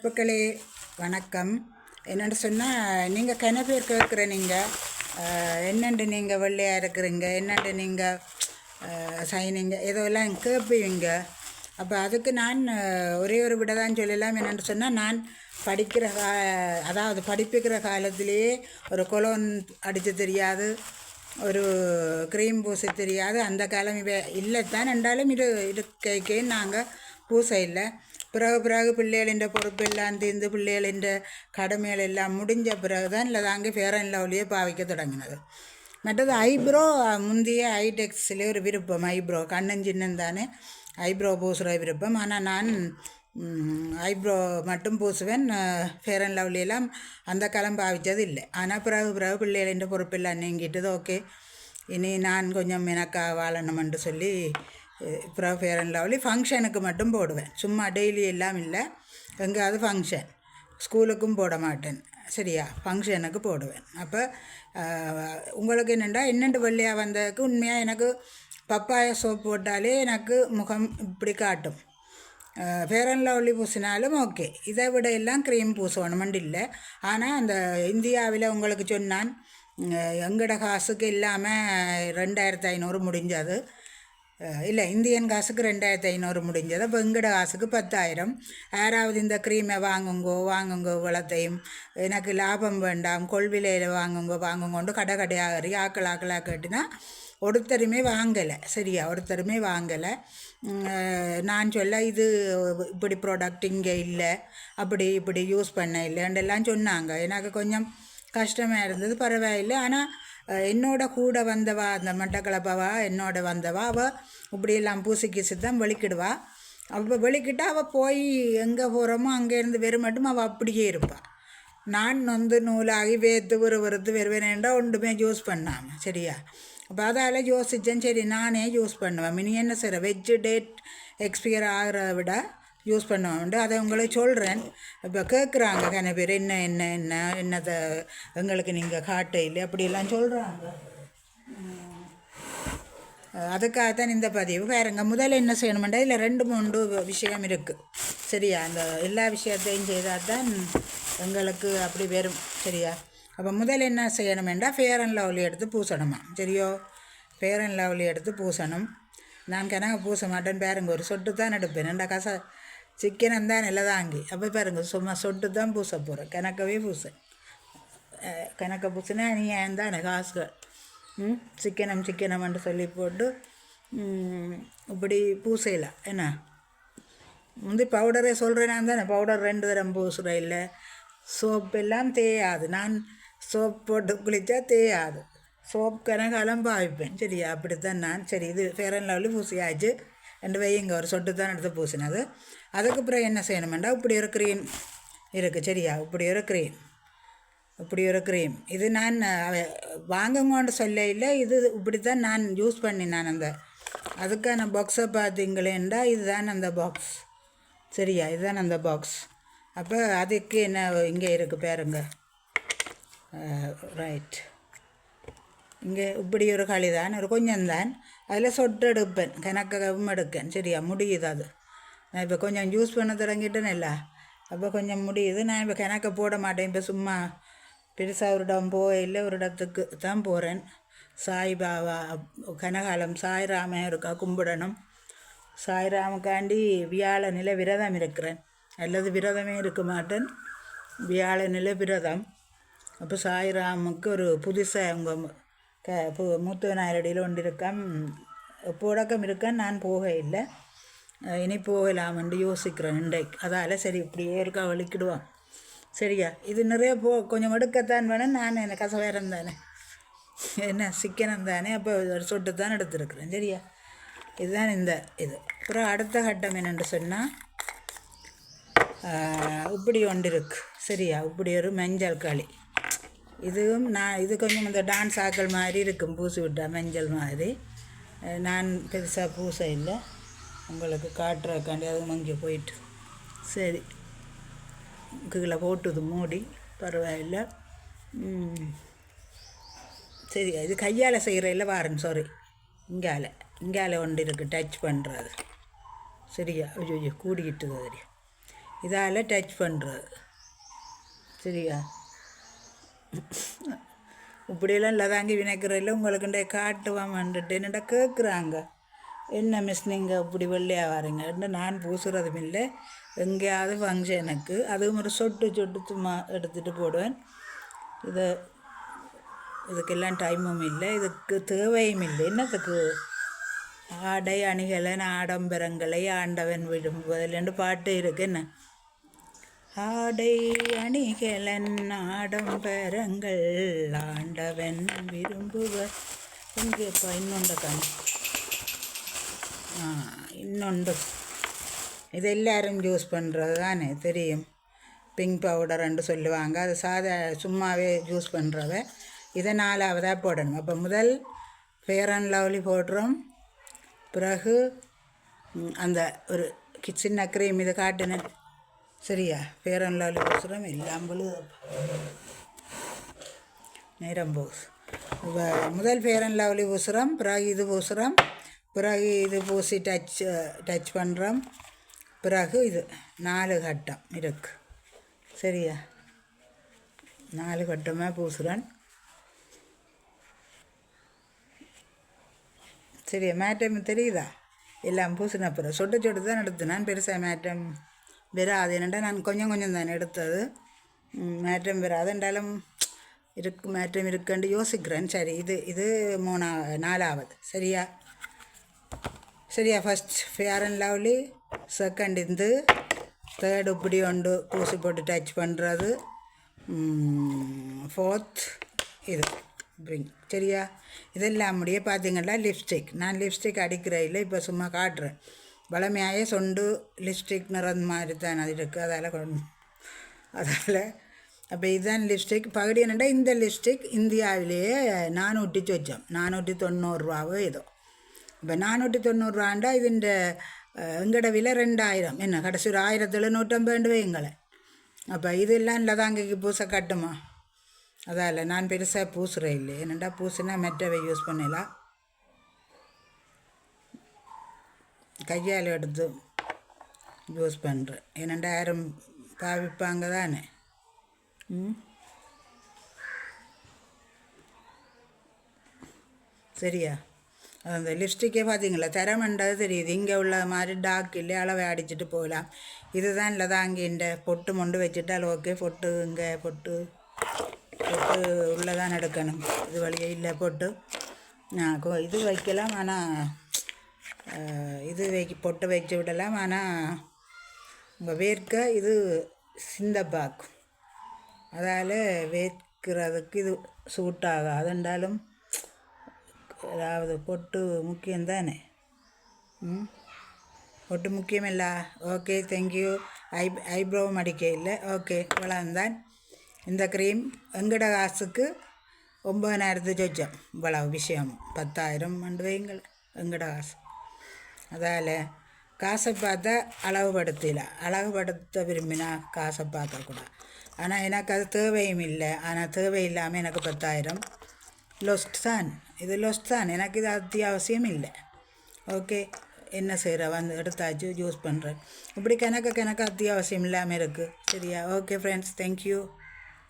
நட்புகளே வணக்கம். என்னென்னு சொன்னால் நீங்கள் கன பேர் கேட்குற நீங்கள் என்னண்டு நீங்கள் வெள்ளையாக இருக்கிறீங்க என்னண்டு நீங்கள் சைனிங்க ஏதோ எல்லாம் கேட்பீங்க அப்போ அதுக்கு நான் ஒரே ஒரு விட தான் சொல்லலாம். என்னென்னு சொன்னால் நான் படிக்கிற கா அதாவது படிப்புக்கிற காலத்திலேயே ஒரு கொலோன் அடித்து தெரியாது ஒரு க்ரீம் பூச தெரியாது. அந்த காலம் இவ இல்லைத்தான் என்றாலும் இது இருக்கைக்கே நாங்கள் பூசை இல்லை. பிறகு பிறகு பிள்ளைகளின் பொறுப்பு எல்லாம் தீர்ந்து பிள்ளைகளின் கடமைகள் எல்லாம் முடிஞ்ச பிறகு தான் இல்லை தாங்க ஃபேரன் லவ்லியே பாவிக்க தொடங்கினது. மற்றது ஐப்ரோ முந்தைய ஐடெக்ஸில் ஒரு விருப்பம் ஐப்ரோ. கண்ணன் சின்னம் தானே ஐப்ரோ பூசுகிற விருப்பம். ஆனால் நான் ஐப்ரோ மட்டும் பூசுவேன் ஃபேர் அண்ட் லவ்லியெல்லாம் அந்த காலம் பாவித்தது இல்லை. ஆனால் பிறகு பிறகு பிள்ளைகளின் பொறுப்பெல்லாம் நீங்கிட்டது. ஓகே இனி நான் கொஞ்சம் எனக்காக வாழணுமென்று சொல்லி அப்புறம் ஃபேர் அண்ட் லவ்லி ஃபங்க்ஷனுக்கு மட்டும் போடுவேன். சும்மா டெய்லி எல்லாம் இல்லை. எங்கேயாவது ஃபங்க்ஷன் ஸ்கூலுக்கும் போட மாட்டேன். சரியா? ஃபங்க்ஷனுக்கு போடுவேன். அப்போ உங்களுக்கு என்னென்னா என்னெண்டு வெள்ளையாக வந்ததுக்கு உண்மையாக எனக்கு பப்பாய சோப் போட்டாலே எனக்கு முகம் இப்படி காட்டும். ஃபேர் அண்ட் லவ்லி பூசினாலும் ஓகே இதை விட எல்லாம் க்ரீம் பூசணுமெண்டு இல்லை. ஆனால் அந்த இந்தியாவில் உங்களுக்கு சொன்னான் எங்கட காசுக்கு இல்லாமல் ரெண்டாயிரத்து ஐநூறு முடிஞ்சது. இல்லை இந்தியன் காசுக்கு ரெண்டாயிரத்து ஐநூறு முடிஞ்சது. அப்போ எங்கட காசுக்கு பத்தாயிரம். யாராவது இந்த க்ரீமை வாங்குங்கோ வாங்குங்கோ வளத்தையும் எனக்கு லாபம் வேண்டாம். கொள்விலையில் வாங்குங்கோ வாங்குங்கோண்டு கடை கடையாக ஆக்கள் ஆக்களாக கேட்டுனா ஒருத்தருமே வாங்கலை. சரியா ஒருத்தருமே வாங்கலை. நான் சொல்ல இது இப்படி ப்ராடக்ட் இங்கே இல்லை. அப்படி இப்படி யூஸ் பண்ண இல்லைன்றெல்லாம் சொன்னாங்க. எனக்கு கொஞ்சம் கஷ்டமாக இருந்தது பரவாயில்லை. ஆனால் என்னோட கூட வந்தவா அந்த மட்டக்களப்பவா என்னோட வந்தவா அவள் இப்படியெல்லாம் பூசி கீசி தான் வெளிக்கிடுவா அப்போ வெளிக்கிட்டா அவள் போய் எங்கே போகிறோமோ அங்கேருந்து வெறும் மட்டும் அவள் அப்படியே இருப்பாள் நான் வந்து நூலாகி வேத்து விறுவிறுத்து வருவேனேண்டா ஒன்றுமே யூஸ் பண்ணாமல் சரியா? அப்போ அதால் யோசித்தேன் சரி நானே யூஸ் பண்ணுவேன். மினி என்ன செய்கிற வெஜ் டேட் எக்ஸ்பயர் ஆகிறத விட யூஸ் பண்ணுவேன் அதை உங்களுக்கு சொல்கிறேன் இப்போ கேட்குறாங்க கன பேர் என்ன என்ன என்ன என்னதை எங்களுக்கு நீங்கள் காட்ட இல்லை? அப்படியெல்லாம் சொல்கிறாங்க அதுக்காகத்தான் இந்த பதிவு. வேறுங்க முதல்ல என்ன செய்யணுமெண்டா இதில் ரெண்டு மூன்று விஷயம் இருக்குது சரியா? அந்த எல்லா விஷயத்தையும் செய்தால் தான் எங்களுக்கு அப்படி வரும். சரியா? அப்போ முதல்ல என்ன செய்யணுமெண்டா ஃபேர் அண்ட் லவ்லி எடுத்து பூசணுமா? சரியோ? ஃபேர் அண்ட் லவ்லி எடுத்து பூசணும். நான் கணக்கு பூச மாட்டேன். பேருங்க ஒரு சொட்டு தான் எடுப்பேன். ரெண்டா கச சிக்கனம் தான் நிலதாங்கி அப்போ பாருங்க சும்மா சொட்டு தான் பூச போகிறேன் கணக்கவே பூச. கிணக்க கணக்க பூசினா நீ ஏன் தானே காசுகள் ம் சிக்கனம் சிக்கனம்னு சொல்லி போட்டு இப்படி பூசையில். என்ன? முந்தி பவுடரே சொல்கிறேன் நான் தானே. பவுடர் ரெண்டு தரம் பூசுகிறேன் இல்லை. சோப்பு எல்லாம் தேயாது. நான் சோப் போட்டு குளித்தா தேயாது. சோப் கனகாலம் பாவிப்பேன் சரியா? அப்படித்தான் நான். சரி இது ஃபேர் அண்ட் லவ்லி பூசியாச்சு. ரெண்டு வையுங்க ஒரு சொட்டு தான் எடுத்து பூசினது. அதுக்கப்புறம் என்ன செய்யணுமெண்டா? இப்படி ஒரு க்ரீம் இருக்குது சரியா? இப்படி ஒரு க்ரீம் இப்படி ஒரு க்ரீம் இது நான் வாங்குங்கன்னு சொல்ல இல்லை இது இப்படி தான் நான் யூஸ் நான் அந்த அதுக்கான பாக்ஸை பார்த்தீங்களேண்டா இதுதான் அந்த பாக்ஸ் சரியா? இதுதான் அந்த பாக்ஸ் அப்போ அதுக்கு என்ன இங்கே இருக்குது பாருங்க. ரைட் இங்கே இப்படி ஒரு களி தான் ஒரு கொஞ்சம் தான் அதில் சொட்டு எடுப்பேன் எடுக்கேன். சரியா? முடியுது அது. நான் இப்போ கொஞ்சம் யூஸ் பண்ண தொடங்கிட்டேன்ல அப்போ கொஞ்சம் முடியுது. நான் இப்போ கணக்க போட மாட்டேன். இப்போ சும்மா பெருசாக ஒரு இடம் இல்லை ஒரு இடத்துக்கு தான் போகிறேன் சாய்பாபா கனகாலம் சாய்ராமன் இருக்கா கும்பிடணும். சாய்ராமுக்காண்டி வியாழனில் விரதம் இருக்கிறேன். அல்லது விரதமே இருக்க மாட்டேன். வியாழனில் விரதம். அப்போ சாய்ராமுக்கு ஒரு புதுசாக அவங்க க பு மூத்த விநாயகடியில் ஒன்று இருக்கான் போடக்கம் இருக்கேன். நான் போக இல்லை. இனி போகலாம்னு யோசிக்கிறேன் இன்றைக்கு. அதால் சரி இப்படியே இருக்கா வலிக்கிடுவான் சரியா? இது நிறைய போ கொஞ்சம் எடுக்கத்தான் வேணும். நான் எனக்கு கசவேரம் தானே. என்ன சிக்கனம் தானே. அப்போ ஒரு சொட்டு தான் எடுத்துருக்குறேன். சரியா? இதுதான் இந்த இது. அப்புறம் அடுத்த கட்டம் என்னென்று சொன்னால் இப்படி ஒன்று இருக்கு. சரியா? இப்படி ஒரு மஞ்சள் களி. இதுவும் நான் இது கொஞ்சம் இந்த டான்ஸ் ஆக்கள் மாதிரி இருக்கும். பூசி விட்டா மஞ்சள் மாதிரி. நான் பெருசாக பூசை இல்லை. உங்களுக்கு காட்டுறக்காண்டி அதுவும் அங்கே போயிட்டு. சரி. கீழே போட்டுது மூடி பரவாயில்ல. ம். சரி இது கையால் செய்கிற இல்லை சாரி இங்கால இங்கால ஒன்று இருக்குது டச் பண்ணுறது சரியா? ஐயோ ஐயோ கூடிக்கிட்டு தெரியும் இதால் டச் பண்ணுறது சரியா? இப்படியெல்லாம் இல்லாதாங்க வினைக்கிறதில்ல உங்களுக்கு காட்டுவாமன்ட்டு என்னடா கேட்குறாங்க என்ன மிஸ் நீங்கள் இப்படி வெள்ளையாக வரீங்கன்னு நான் பூசுறதும் இல்லை. எங்கேயாவது ஃபங்க்ஷனுக்கு அதுவும் ஒரு சொட்டு சொட்டு சும்மா எடுத்துகிட்டு போடுவேன். இதை இதுக்கெல்லாம் டைமும் இல்லை. இதுக்கு தேவையும் இல்லை. என்னத்துக்கு? ஆடை அணிகலன் ஆடம்பரங்களை ஆண்டவன் விரும்புவதில் பாட்டு இருக்கு. என்ன? ஆடை அணிகலன் ஆடம்பரங்கள் ஆண்டவன் விரும்புவ இங்கே பயனுண்ட கண். இன்னொன்று. இதெல்லாரும் யூஸ் பண்ணுறது தானே தெரியும். பிங்க் பவுடர்ன்னு சொல்லுவாங்க. அது சாதா சும்மாவே யூஸ் பண்ணுறவ இதை நாலாவதாக போடணும். அப்போ முதல் ஃபேர் அண்ட் லவ்லி போடுறோம் பிறகு அந்த ஒரு சின்ன அக்ரீம் இதை காட்டினேன் சரியா? ஃபேர் அண்ட் லவ்லி பூசுகிறோம் இல்லாமலும் நேரம் பூஸ் முதல் ஃபேர் அண்ட் லவ்லி பூசுகிறோம் பிறகு இது பூசுகிறோம் பிறகு இது பூசி டச் டச் பண்ணுறோம் பிறகு இது நாலு கட்டம் இருக்கு. சரியா? நாலு கட்டமாக பூசுகிறேன் சரியா? மேட்டம் தெரியுதா? எல்லாம் பூசின அப்புறம் சொட்டு சொட்டு தான் எடுத்தேன். பெருசாக மேட்டம் வராது என்னடா நான் கொஞ்சம் கொஞ்சம் தான் எடுத்தது. மேட்டம் வராது என்றாலும் இருக்கு மேட்டம் இருக்குன்ட்டு யோசிக்கிறேன். சரி இது இது மூணா நாலாவது. சரியா? சரியா first Fair and Lovely second Hindu. Third இப்படி ஒன்று பூசி போட்டு டச் பண்ணுறது ஃபோர்த் இது. பிரிங் சரியா? இதெல்லாம் முடிய பார்த்தீங்கன்னா லிப்ஸ்டிக் நான் லிப்ஸ்டிக் அடிக்கிற இல்லை இப்போ சும்மா காட்டுறேன். வளமையாக சொண்டு லிப்ஸ்டிக் நிறம் மாதிரி தான் அது இருக்குது அதால் கொண்டு அதால். அப்போ இதுதான் லிப்ஸ்டிக் பகுதி என்னடா இந்த லிப்ஸ்டிக் இந்தியாவிலேயே நானூற்றி சொச்சம். நானூற்றி தொண்ணூறுரூவாவோ ஏதோ. இப்போ நானூற்றி தொண்ணூறுரூவாண்டா இதுன்ற எங்கட விலை ரெண்டாயிரம் என்ன கடைசி ஒரு ஆயிரத்தி எழுநூற்றம்பது எங்களை அப்போ இதெல்லாம் இல்லை தாங்கக்கு பூசை கட்டுமா அதான் இல்லை நான் பெருசாக பூசுகிறேன் இல்லை என்னெண்டா பூசுனா மெட்டவை யூஸ் பண்ணலாம் கையால் எடுத்து யூஸ் பண்ணுறேன் என்னெண்டா யாரும் பாவிப்பாங்க தானே ம் சரியா அந்த லிப்ஸ்டிக்கே பார்த்தீங்களா தரமண்டது தெரியுது இங்கே உள்ள மாதிரி டாக் இல்லை அளவை அடிச்சுட்டு போகலாம் இதுதான் இல்லை தான் அங்கே இந்த பொட்டு மொண்டு வச்சுட்டால் ஓகே பொட்டு இங்கே பொட்டு பொட்டு உள்ளே தான் எடுக்கணும் இது வழியே இல்லை பொட்டு நான் இது வைக்கலாம் ஆனால் இது வைக்க பொட்டு வச்சு விடலாம் ஆனால் உங்கள் வேர்க்க இது சிந்தப்பாக்கும் அதால் வேர்க்கிறதுக்கு இது சூட் ஆகாது என்றாலும் அதாவது பொட்டு முக்கியம் தானே ம்? பொட்டு முக்கியமில்ல. ஓகே தேங்க்யூ ஐ ஐப்ரோவும் அடிக்க இல்லை. ஓகே இவ்வளவுதான். இந்த க்ரீம் எங்கட காசுக்கு ஒம்பதனாயிரத்து சொச்சம். இவ்வளவு விஷயம். பத்தாயிரம் மண்டு வைங்கள் எங்கட காசு? அதால் காசை பார்த்தா அளவுபடுத்தல அழகுபடுத்த விரும்பினா காசை பார்க்கக்கூடாது. ஆனால் எனக்கு அது தேவையும் இல்லை. ஆனால் தேவை இல்லாமல் எனக்கு பத்தாயிரம் லொஸ்ட் தான் இது லொஸ்ட் தான் எனக்கு இது அத்தியாவசியம் இல்லை ஓகே என்ன செய்கிற வந்து எடுத்தாச்சு யூஸ் பண்ணுறேன் இப்படி கணக்கு கணக்கு அத்தியாவசியம் இல்லாமல் இருக்குது சரியா ஓகே ஃப்ரெண்ட்ஸ் தேங்க்யூ